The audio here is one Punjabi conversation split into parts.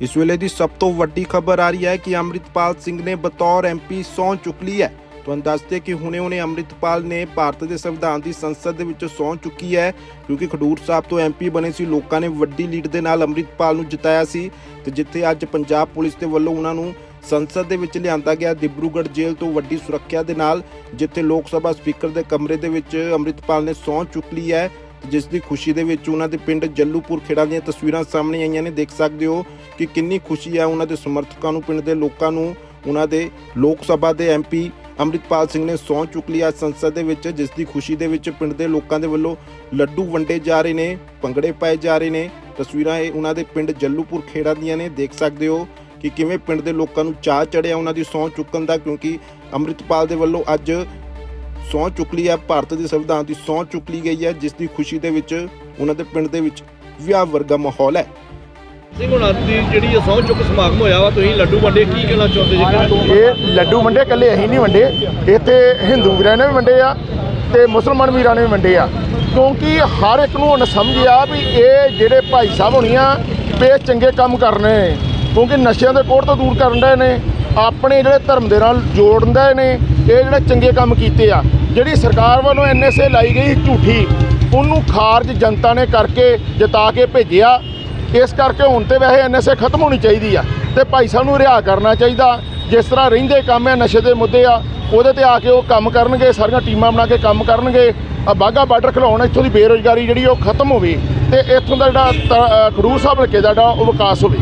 ਇਸ ਵੇਲੇ ਦੀ ਸਭ ਤੋਂ ਵੱਡੀ ਖਬਰ ਆ ਰਹੀ ਹੈ ਕਿ ਅੰਮ੍ਰਿਤਪਾਲ ਸਿੰਘ ਨੇ ਬਤੌਰ ਐਮਪੀ ਸਹੁੰ ਚੁੱਕ ਲਈ ਹੈ। ਤੁਹਾਨੂੰ ਦੱਸਦੇ ਕਿ ਹੁਣੇ-ਹੁਣੇ ਅੰਮ੍ਰਿਤਪਾਲ ਨੇ ਭਾਰਤ ਦੇ ਸੰਵਿਧਾਨ ਦੀ ਸੰਸਦ ਦੇ ਵਿੱਚ ਸਹੁੰ ਚੁੱਕੀ ਹੈ, ਕਿਉਂਕਿ ਖਡੂਰ ਸਾਹਿਬ ਤੋਂ ਐਮਪੀ ਬਣੇ ਸੀ, ਲੋਕਾਂ ਨੇ ਵੱਡੀ ਲੀਡ ਦੇ ਨਾਲ ਅੰਮ੍ਰਿਤਪਾਲ ਨੂੰ ਜਿਤਾਇਆ ਸੀ ਤੇ ਜਿੱਥੇ ਅੱਜ ਪੰਜਾਬ ਪੁਲਿਸ ਦੇ ਵੱਲੋਂ ਉਹਨਾਂ ਨੂੰ ਸੰਸਦ ਦੇ ਵਿੱਚ ਲਿਆਂਦਾ ਗਿਆ, ਦਿਬਰੂਗੜ੍ਹ ਜੇਲ੍ਹ ਤੋਂ ਵੱਡੀ ਸੁਰੱਖਿਆ ਦੇ ਨਾਲ, ਜਿੱਥੇ ਲੋਕ ਸਭਾ ਸਪੀਕਰ ਦੇ ਕਮਰੇ ਦੇ ਵਿੱਚ ਅੰਮ੍ਰਿਤਪਾਲ ਨੇ ਸਹੁੰ ਚੁੱਕ ਲਈ ਹੈ। ਜਿਸ ਦੀ ਖੁਸ਼ੀ ਦੇ ਵਿੱਚ ਉਹਨਾਂ ਦੇ ਪਿੰਡ ਜੱਲੂਪੁਰ ਖੇੜਾ ਦੀਆਂ ਤਸਵੀਰਾਂ ਸਾਹਮਣੇ ਆਈਆਂ ਨੇ, ਦੇਖ ਸਕਦੇ ਹੋ ਕਿ ਕਿੰਨੀ ਖੁਸ਼ੀ ਹੈ ਉਹਨਾਂ ਦੇ ਸਮਰਥਕਾਂ ਨੂੰ, ਪਿੰਡ ਦੇ ਲੋਕਾਂ ਨੂੰ, ਉਹਨਾਂ ਦੇ ਲੋਕ ਸਭਾ ਦੇ ਐਮਪੀ ਅੰਮ੍ਰਿਤਪਾਲ ਸਿੰਘ ਨੇ ਸਹੁੰ ਚੁੱਕ ਲਈ ਅੱਜ ਸੰਸਦ ਦੇ ਵਿੱਚ, ਜਿਸ ਦੀ ਖੁਸ਼ੀ ਦੇ ਵਿੱਚ ਪਿੰਡ ਦੇ ਲੋਕਾਂ ਦੇ ਵੱਲੋਂ ਲੱਡੂ ਵੰਡੇ ਜਾ ਰਹੇ ਨੇ, ਭੰਗੜੇ ਪਾਏ ਜਾ ਰਹੇ ਨੇ। ਤਸਵੀਰਾਂ ਇਹ ਉਹਨਾਂ ਦੇ ਪਿੰਡ ਜੱਲੂਪੁਰ ਖੇੜਾ ਦੀਆਂ ਨੇ, ਦੇਖ ਸਕਦੇ ਹੋ ਕਿ ਕਿਵੇਂ ਪਿੰਡ ਦੇ ਲੋਕਾਂ ਨੂੰ ਚਾਹ ਚੜਿਆ ਉਹਨਾਂ ਦੀ ਸਹੁੰ ਚੁੱਕਣ ਦਾ, ਕਿਉਂਕਿ ਅੰਮ੍ਰਿਤਪਾਲ ਦੇ ਵੱਲੋਂ ਅੱਜ ਸਹੁੰ ਚੁੱਕ ਲਈ ਹੈ ਭਾਰਤ ਦੇ ਸੰਵਿਧਾਨ ਦੀ ਸਹੁੰ ਚੁੱਕ ਲਈ ਗਈ ਹੈ ਜਿਸ ਦੀ ਖੁਸ਼ੀ ਦੇ ਵਿੱਚ ਉਹਨਾਂ ਦੇ ਪਿੰਡ ਦੇ ਵਿੱਚ ਵਿਆਹ ਵਰਗਾ ਮਾਹੌਲ ਹੈ। ਸਿੰਘ ਹੁਣਾਂ ਦੀ ਜਿਹੜੀ ਇਹ ਸਹੁੰ ਚੁੱਕ ਸਮਾਗਮ ਹੋਇਆ ਵਾ ਤੁਸੀਂ ਲੱਡੂ ਵੰਡੇ ਕੀ ਕਹਿਣਾ ਚਾਹੁੰਦੇ ਜੀ ਇਹ ਲੱਡੂ ਵੰਡੇ ਕੱਲੇ ਅਸੀਂ ਨਹੀਂ ਵੰਡੇ। ਇੱਥੇ ਹਿੰਦੂ ਵੀਰਾਂ ਨੇ ਵੀ ਵੰਡੇ ਆ ਤੇ ਮੁਸਲਮਾਨ ਵੀਰਾਂ ਨੇ ਵੀ ਵੰਡੇ ਆ। ਕਿਉਂਕਿ ਹਰ ਇੱਕ ਨੂੰ ਹੁਣ ਸਮਝ ਆ ਵੀ ਇਹ ਜਿਹੜੇ ਭਾਈ ਸਾਹਿਬ ਹੋਣੀਆਂ ਇਹ ਚੰਗੇ ਕੰਮ ਕਰਨੇ। ਨੇ ਕਿਉਂਕਿ ਨਸ਼ਿਆਂ ਦੇ ਕੋੜ ਤੋਂ ਦੂਰ ਕਰਨ ਦੇ ਨੇ। ਆਪਣੇ ਜਿਹੜੇ ਧਰਮ ਦੇ ਨਾਲ ਜੋੜਦੇ ਨੇ, ਇਹ ਜਿਹੜੇ ਚੰਗੇ ਕੰਮ ਕੀਤੇ ਆ, ਜਿਹੜੀ ਸਰਕਾਰ ਵੱਲੋਂ ਐਨਐਸਏ ਲਾਈ ਗਈ ਝੂਠੀ, ਉਹਨੂੰ ਖਾਰਜ ਜਨਤਾ ਨੇ ਕਰਕੇ ਜਿਤਾ ਕੇ ਭੇਜਿਆ। ਇਸ ਕਰਕੇ ਹੁਣ ਤੇ ਵੈਸੇ ਐਨਐਸਏ ਖਤਮ ਹੋਣੀ ਚਾਹੀਦੀ ਆ ਤੇ ਭਾਈ ਸਾਹਿਬ ਨੂੰ ਰਿਹਾ ਕਰਨਾ ਚਾਹੀਦਾ। ਜਿਸ ਤਰ੍ਹਾਂ ਰਹਿੰਦੇ ਕੰਮ ਆ, ਨਸ਼ੇ ਦੇ ਮੁੱਦੇ ਆ, ਉਹਦੇ ਤੇ ਆ ਕੇ ਉਹ ਕੰਮ ਕਰਨਗੇ, ਸਾਰੀਆਂ ਟੀਮਾਂ ਬਣਾ ਕੇ ਕੰਮ ਕਰਨਗੇ। ਆ ਬਾਗਾ ਬਾਰਡਰ ਖਿਲਾਉਣ, ਇੱਥੋਂ ਦੀ ਬੇਰੋਜ਼ਗਾਰੀ ਜਿਹੜੀ ਉਹ ਖਤਮ ਹੋਵੇ ਤੇ ਇੱਥੋਂ ਦਾ ਜਿਹੜਾ ਤ- ਖਡੂਰ ਸਾਹਿਬ ਹਲਕੇ ਦਾ ਜਿਹੜਾ ਉਹ ਵਿਕਾਸ ਹੋਵੇ।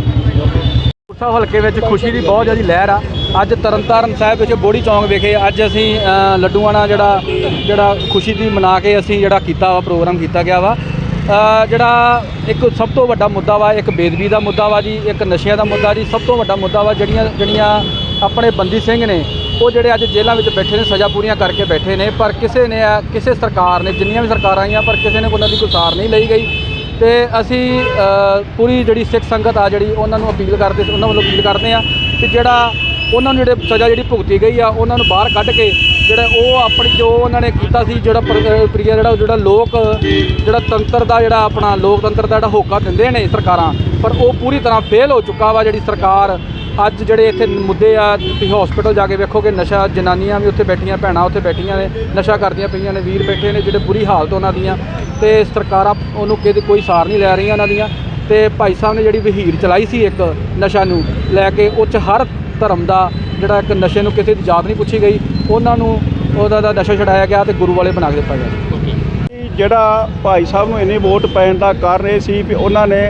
ਸਾਹਿਬ ਹਲਕੇ ਵਿੱਚ ਖੁਸ਼ੀ ਦੀ ਬਹੁਤ ਜ਼ਿਆਦਾ ਲਹਿਰ ਆ। ਅੱਜ ਤਰਨਤਾਰਨ ਸਾਹਿਬ ਵਿੱਚ ਬੋੜੀ ਚੌਂਕ ਵਿਖੇ ਅੱਜ ਅਸੀਂ ਅ, ਲੱਡੂਆਂ ਨਾਲ ਜਿਹੜਾ ਜਿਹੜਾ ਖੁਸ਼ੀ ਦੀ ਮਨਾ ਕੇ ਅਸੀਂ ਜਿਹੜਾ ਕੀਤਾ ਵਾ ਪ੍ਰੋਗਰਾਮ ਕੀਤਾ ਗਿਆ ਵਾ। ਜਿਹੜਾ ਇੱਕ ਸਭ ਤੋਂ ਵੱਡਾ ਮੁੱਦਾ ਵਾ ਇੱਕ ਬੇਦਬੀ ਦਾ ਮੁੱਦਾ ਵਾ ਜੀ ਇੱਕ ਨਸ਼ਿਆਂ ਦਾ ਮੁੱਦਾ ਜੀ ਸਭ ਤੋਂ ਵੱਡਾ ਮੁੱਦਾ ਵਾ ਜਿਹੜੀਆਂ ਜਿਹੜੀਆਂ ਆਪਣੇ ਬੰਦੀ ਸਿੰਘ ਨੇ ਉਹ ਜਿਹੜੇ ਅੱਜ ਜੇਲ੍ਹਾਂ ਵਿੱਚ ਬੈਠੇ ਨੇ ਸਜ਼ਾ ਪੂਰੀਆਂ ਕਰਕੇ ਬੈਠੇ ਨੇ ਪਰ ਕਿਸੇ ਨੇ ਕਿਸੇ ਸਰਕਾਰ ਨੇ ਜਿੰਨੀਆਂ ਵੀ ਸਰਕਾਰਾਂ ਆਈਆਂ ਪਰ ਕਿਸੇ ਨੇ ਉਹਨਾਂ ਦੀ ਕੋਈ ਸਾਰ ਨਹੀਂ ਲਈ ਗਈ। ਤੇ ਅਸੀਂ ਪੂਰੀ ਜਿਹੜੀ ਸਿੱਖ ਸੰਗਤ ਆ ਜਿਹੜੀ ਉਹਨਾਂ ਨੂੰ ਅਪੀਲ ਕਰਦੇ ਉਹਨਾਂ ਵੱਲੋਂ ਅਪੀਲ ਕਰਦੇ ਆ ਕਿ ਜਿਹੜਾ ਉਹਨਾਂ ਨੂੰ ਜਿਹੜੇ ਸਜ਼ਾ ਜਿਹੜੀ ਭੁਗਤੀ ਗਈ ਆ ਉਹਨਾਂ ਨੂੰ ਬਾਹਰ ਕੱਢ ਕੇ ਜਿਹੜਾ ਉਹ ਆਪਣੀ ਜੋ ਉਹਨਾਂ ਨੇ ਕੀਤਾ ਸੀ ਜਿਹੜਾ ਪ੍ਰ- ਅ, ਪ੍ਰਿਆ ਜਿਹੜਾ ਜਿਹੜਾ ਲੋਕ ਜਿਹੜਾ ਤੰਤਰ ਦਾ ਜਿਹੜਾ ਆਪਣਾ ਲੋਕਤੰਤਰ ਦਾ ਜਿਹੜਾ ਹੋਕਾ ਦਿੰਦੇ ਨੇ ਸਰਕਾਰਾਂ ਪਰ ਉਹ ਪੂਰੀ ਤਰ੍ਹਾਂ ਫੇਲ ਹੋ ਚੁੱਕਾ ਵਾ ਜਿਹੜੀ ਸਰਕਾਰ ਅੱਜ ਜਿਹੜੇ ਇੱਥੇ ਮੁੱਦੇ ਆ ਤੁਸੀਂ ਹਸਪੀਟਲ ਜਾ ਕੇ ਵੇਖੋਗੇ ਨਸ਼ਾ ਜਨਾਨੀਆਂ ਵੀ ਉੱਥੇ ਬੈਠੀਆਂ ਭੈਣਾਂ ਉੱਥੇ ਬੈਠੀਆਂ ਨੇ ਨਸ਼ਾ ਕਰਦੀਆਂ ਪਈਆਂ ਨੇ ਵੀਰ ਬੈਠੇ ਨੇ ਜਿਹੜੇ ਬੁਰੀ ਹਾਲਤ ਉਹਨਾਂ ਦੀਆਂ। ਤੇ ਸਰਕਾਰਾਂ ਉਹਨੂੰ ਕਿਤੇ ਕੋਈ ਸਾਰ ਨਹੀਂ ਲੈ ਰਹੀਆਂ ਉਹਨਾਂ ਦੀਆਂ। ਤੇ ਭਾਈ ਸਾਹਿਬ ਨੇ ਜਿਹੜੀ ਵਹੀਰ ਚਲਾਈ ਸੀ ਇੱਕ ਨਸ਼ਾ ਨੂੰ ਲੈ ਕੇ ਉਹ 'ਚ ਹਰ ਧਰਮ ਦਾ ਜਿਹੜਾ ਇੱਕ ਨਸ਼ੇ ਨੂੰ ਕਿਸੇ ਦੀ ਯਾਦ ਨਹੀਂ ਪੁੱਛੀ ਗਈ ਉਹਨਾਂ ਨੂੰ ਉਹਦਾ ਦਾ ਨਸ਼ਾ ਛਡਾਇਆ ਗਿਆ ਤੇ ਗੁਰੂ ਵਾਲੇ ਬਣਾ ਕੇ ਦਿੱਤਾ ਗਿਆ। ਜਿਹੜਾ ਭਾਈ ਸਾਹਿਬ ਨੂੰ ਇੰਨੀ ਵੋਟ ਪੈਣ ਦਾ ਕਾਰਨ ਇਹ ਸੀ ਵੀ ਉਹਨਾਂ ਨੇ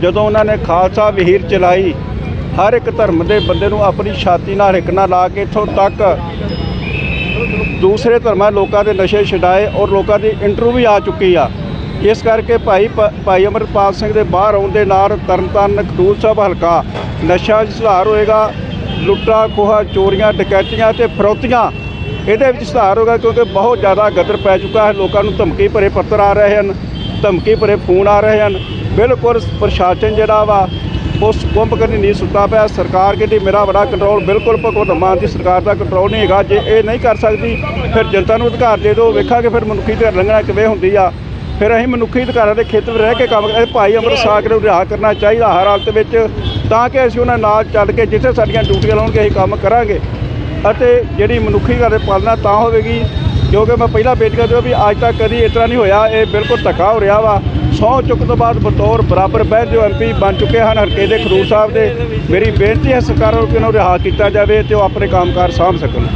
ਜਦੋਂ ਉਹਨਾਂ ਨੇ ਖਾਲਸਾ ਵਿਹੀਰ ਚਲਾਈ ਹਰ ਇੱਕ ਧਰਮ ਦੇ ਬੰਦੇ ਨੂੰ ਆਪਣੀ ਛਾਤੀ ਨਾਲ ਹਿੱਕ ਨਾਲ ਲਾ ਕੇ ਇੱਥੋਂ ਤੱਕ ਦੂਸਰੇ ਧਰਮਾਂ ਲੋਕਾਂ ਦੇ ਨਸ਼ੇ ਛਡਾਏ ਔਰ ਲੋਕਾਂ ਦੀ ਇੰਟਰਵਿਊ ਵੀ ਆ ਚੁੱਕੀ ਆ। ਇਸ ਕਰਕੇ ਭਾਈ ਪ- ਭਾਈ ਅਮਰਪਾਲ ਸਿੰਘ ਦੇ ਬਾਹਰ ਆਉਣ ਦੇ ਨਾਲ ਤਰਨਤਾਰਨ ਖਡੂਰ ਸਾਹਿਬ ਹਲਕਾ ਨਸ਼ਾ 'ਚ ਸੁਧਾਰ ਹੋਏਗਾ, ਲੁੱਟਾ, ਖੋਹਾ, ਚੋਰੀਆਂ, ਡਕੈਤੀਆਂ ਤੇ ਫਰੋਤੀਆਂ ਇਹਦੇ ਵਿੱਚ ਸੁਧਾਰ ਹੋਗਾ ਕਿਉਂਕਿ ਬਹੁਤ ਜ਼ਿਆਦਾ ਗਦਰ ਪੈ ਚੁੱਕਾ ਹੈ, ਲੋਕਾਂ ਨੂੰ ਧਮਕੀ ਭਰੇ ਪੱਤਰ ਆ ਰਹੇ ਹਨ, ਧਮਕੀ ਭਰੇ ਫੋਨ ਆ ਰਹੇ ਹਨ। ਬਿਲਕੁਲ ਪ੍ਰਸ਼ਾਸਨ ਜਿਹੜਾ ਵਾ ਉਸ ਕੁੰਭ ਕਰਨੀ ਨਹੀਂ ਸੁੱਤਾ ਪਿਆ। ਸਰਕਾਰ ਕਹਿੰਦੀ ਮੇਰਾ ਬੜਾ ਕੰਟਰੋਲ ਬਿਲਕੁਲ ਭਗਵੰਤ ਮਾਨ ਦੀ ਸਰਕਾਰ ਦਾ ਕੰਟਰੋਲ ਨਹੀਂ ਹੈਗਾ। ਜੇ ਇਹ ਨਹੀਂ ਕਰ ਸਕਦੀ, ਫਿਰ ਜਨਤਾ ਨੂੰ ਅਧਿਕਾਰ ਦੇ ਦਿਓ। ਵੇਖਾਂਗੇ ਫਿਰ ਮਨੁੱਖੀ ਅਧਿਕਾਰ ਲੰਘਣਾ ਕਿਵੇਂ ਹੁੰਦੀ ਆ। ਫਿਰ ਅਸੀਂ ਮਨੁੱਖੀ ਅਧਿਕਾਰਾਂ ਦੇ ਖੇਤਰ ਵਿੱਚ ਰਹਿ ਕੇ ਕੰਮ ਕਰਦੇ ਭਾਈ ਅੰਮ੍ਰਿਤ ਸਾਕ ਨੂੰ ਰਿਹਾ ਕਰਨਾ ਚਾਹੀਦਾ ਹਰ ਹਾਲਤ ਵਿੱਚ, ਤਾਂ ਕਿ ਅਸੀਂ ਉਹਨਾਂ ਨਾਲ ਚੱਲ ਕੇ ਜਿੱਥੇ ਸਾਡੀਆਂ ਡਿਊਟੀਆਂ ਲਾਉਣਗੇ, ਅਸੀਂ ਕੰਮ ਕਰਾਂਗੇ। ਅਤੇ ਜਿਹੜੀ ਮਨੁੱਖੀ ਅਧਿਕਾਰ ਦੀ ਪਾਲਣਾ ਤਾਂ ਹੋਵੇਗੀ, ਕਿਉਂਕਿ ਮੈਂ ਪਹਿਲਾਂ ਬੇਨਤੀ ਦਿਓ ਵੀ ਅੱਜ ਤੱਕ ਕਦੀ ਇਸ ਤਰ੍ਹਾਂ ਨਹੀਂ ਹੋਇਆ। ਇਹ ਬਿਲਕੁਲ ਧੱਕਾ ਹੋ ਰਿਹਾ ਵਾ। ਸਹੁੰ ਚੁੱਕ ਤੋਂ ਬਾਅਦ ਬਤੌਰ ਬਰਾਬਰ ਬਹਿ ਜੋ ਐਮਪੀ ਬਣ ਚੁੱਕੇ ਹਨ। ਹਲਕੇ ਦੇ ਖਰੂਰ ਸਾਹਿਬ ਦੇ ਮੇਰੀ ਬੇਨਤੀ ਹੈ ਸਰਕਾਰ ਨੂੰ ਕਿ ਉਹਨਾਂ ਨੂੰ ਰਿਹਾ ਕੀਤਾ ਜਾਵੇ ਤੇ ਉਹ ਆਪਣੇ ਕੰਮਕਾਰ ਸਾਂਭ ਸਕਣ।